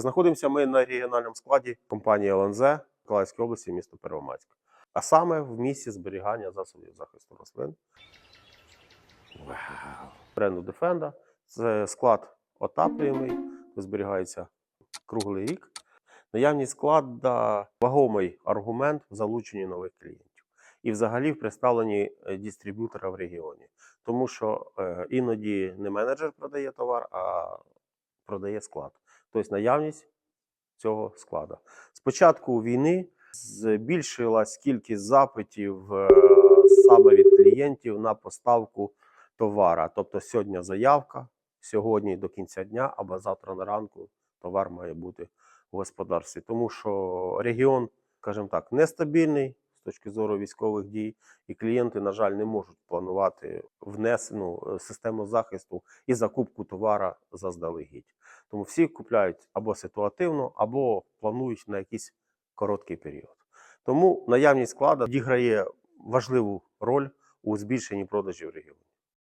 Знаходимося ми на регіональному складі компанії ЛНЗ Миколаївської області, місто Первомайськ. А саме в місці зберігання засобів захисту рослин. Бренду Defenda. Це склад отаплюємий, зберігається круглий рік. Наявність складу вагомий аргумент в залученні нових клієнтів і взагалі в представленні е, дистриб'ютора в регіоні. Тому що е, іноді не менеджер продає товар, а продає склад. Тобто наявність цього складу. З початку війни збільшилась кількість запитів е, саме від клієнтів на поставку товара. Тобто сьогодні заявка, сьогодні до кінця дня або завтра на ранку товар має бути в господарстві. Тому що регіон, скажімо так, нестабільний точки зору військових дій, і клієнти, на жаль, не можуть планувати внесену систему захисту і закупку товара заздалегідь. Тому всі купляють або ситуативно, або планують на якийсь короткий період. Тому наявність складу відіграє важливу роль у збільшенні продажів регіону.